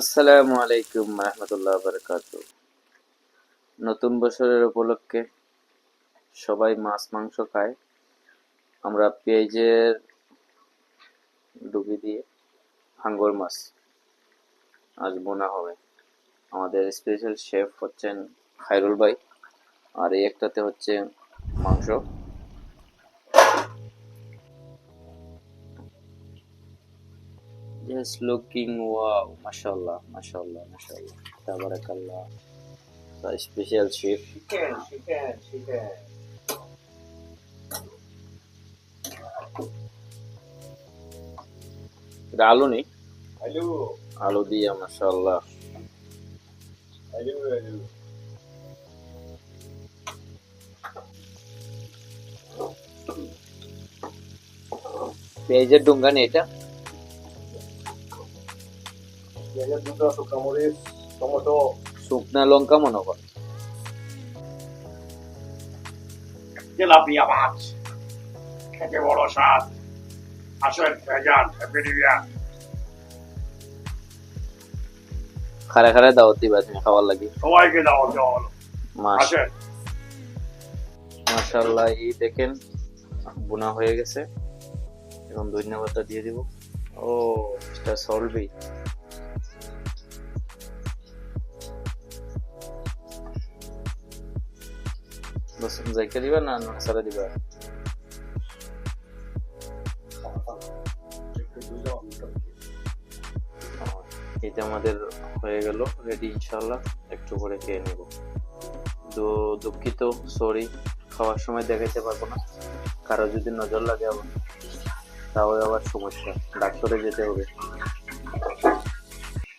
আসসালামু আলাইকুম রহমতুল্লাহ বারকাত নতুন বছরের উপলক্ষে সবাই মাছ, মাংস খায়। আমরা পেঁয়াজের ডুবি দিয়ে হাঙ্গর মাছ আজ বোনা হবে। আমাদের স্পেশাল শেফ হচ্ছেন খায়রুল ভাই। আর এই একটাতে হচ্ছে মাংস। Just looking wow, mashallah, mashallah, mashallah. Tabarakallah. The special chef. Chicken, chicken, chicken. এটা আলু নেই Hello, আলু দিয়ে মাশাল্লাহ hello, hello. পেঁয়াজের ডুঙ্গা নেই এটা পেঁয়াজের শুকনো মরিচ টমেটো শুকনা লঙ্কা মনে কর তেলাপিয়া মাছ খেতে বড় স্বাদ আসেন ভেজান হ্যাপি নিউ ইয়ার খারা খারা দাওয়াত দিবা তুমি খাওয়ার লাগি সবাইকে দাও জল মাস আসেন মাশাল্লাহ এই দেখেন বোনা হয়ে গেছে এখন ধন্যবাদটা দিয়ে দিব ও এটা সলভি রসুন জাইকা দিবা না নকশারা দিবা এটা আমাদের হয়ে গেল রেডি ইনশাল্লাহ একটু করে খেয়ে নেব তো দুঃখিত সরি খাওয়ার সময় দেখাইতে পারব না কারও যদি নজর লাগে আবার তাহলে আবার সমস্যা ডাক্তারে যেতে হবে